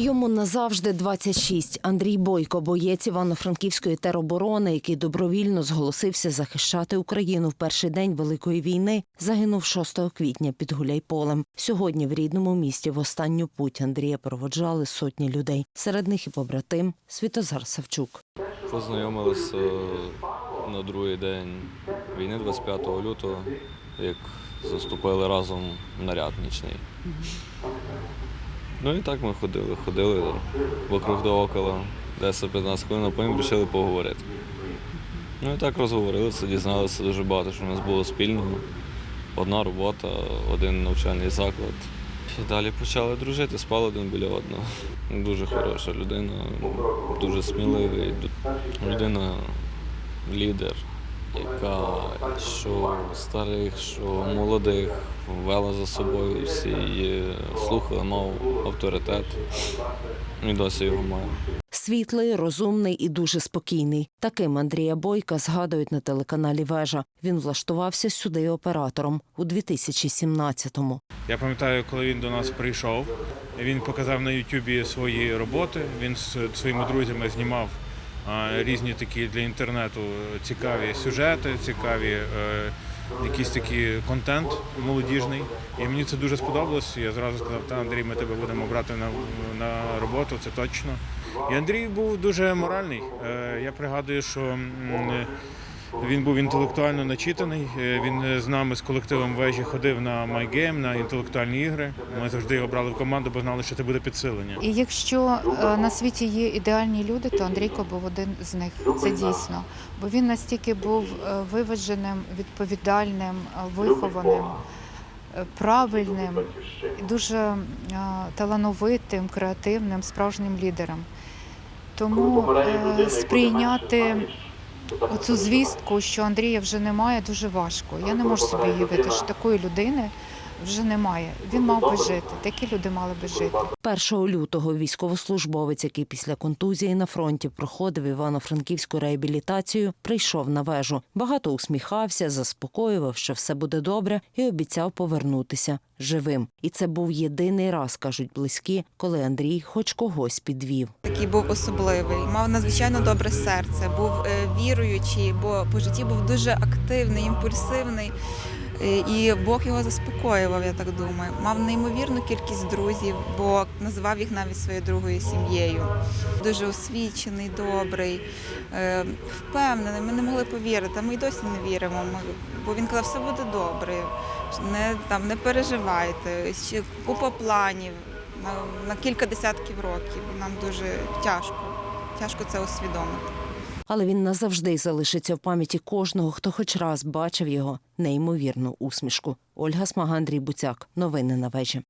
Йому назавжди 26. Андрій Бойко, боєць Івано-Франківської тероборони, який добровільно зголосився захищати Україну в перший день Великої війни, загинув 6 квітня під Гуляйполем. Сьогодні в рідному місті в останню путь Андрія проводжали сотні людей. Серед них і побратим Світозар Савчук. Познайомилися на другий день війни, 25 лютого, як заступили разом в наряд нічний. Ну і так ми ходили, ходили вокруг да около 10-15 хвилин, а потім вирішили поговорити. Ну і так розговорилися, дізналися дуже багато, що в нас було спільного. Одна робота, один навчальний заклад. І далі почали дружити, спали один біля одного. Дуже хороша людина, дуже сміливий, людина лідер, яка що старих, що молодих вела за собою, всі її слухали, мав авторитет. І досі його має. Світлий, розумний і дуже спокійний. Таким Андрія Бойка згадують на телеканалі Вежа. Він влаштувався сюди оператором у 2017-му. Я пам'ятаю, коли він до нас прийшов, він показав на Ютубі свої роботи. Він з своїми друзями знімав різні такі для інтернету цікаві сюжети, цікаві е, якийсь такий контент молодіжний. І мені це дуже сподобалось. Я зразу сказав, та Андрій, ми тебе будемо брати на, на роботу, це точно. І Андрій був дуже моральний. Е, Я пригадую, що він був інтелектуально начитаний. Е, Він з нами з колективом вежі ходив на MyGame, на інтелектуальні ігри. Ми завжди його брали в команду, бо знали, що це буде підсилення. І якщо е, на світі є ідеальні люди, то Андрійко був один з них. Це дійсно. Бо він настільки був е, виваженим, відповідальним, е, вихованим, е, правильним, дуже е, талановитим, креативним, справжнім лідером. Тому е, сприйняти оцю звістку, що Андрія вже немає, дуже важко. Я не можу собі уявити, що такої людини вже немає. Він мав би жити. Такі люди мали би жити. 1 лютого військовослужбовець, який після контузії на фронті проходив івано-франківську реабілітацію, прийшов на вежу. Багато усміхався, заспокоював, що все буде добре, і обіцяв повернутися живим. І це був єдиний раз, кажуть близькі, коли Андрій хоч когось підвів. Такий був особливий, мав надзвичайно добре серце, був е, віруючий, бо по житті був дуже активний, імпульсивний. І Бог його заспокоював, я так думаю. Мав неймовірну кількість друзів, бо називав їх навіть своєю другою сім'єю. Дуже освічений, добрий, е, впевнений. Ми не могли повірити. Ми й досі не віримо. Бо він казав, все буде добре. Не там не переживайте. Ще купа планів на, на кілька десятків років. Нам дуже тяжко, тяжко це усвідомити. Але він назавжди залишиться в пам'яті кожного, хто хоч раз бачив його неймовірну усмішку. Ольга Смага, Андрій Буцяк. Новини на вежі.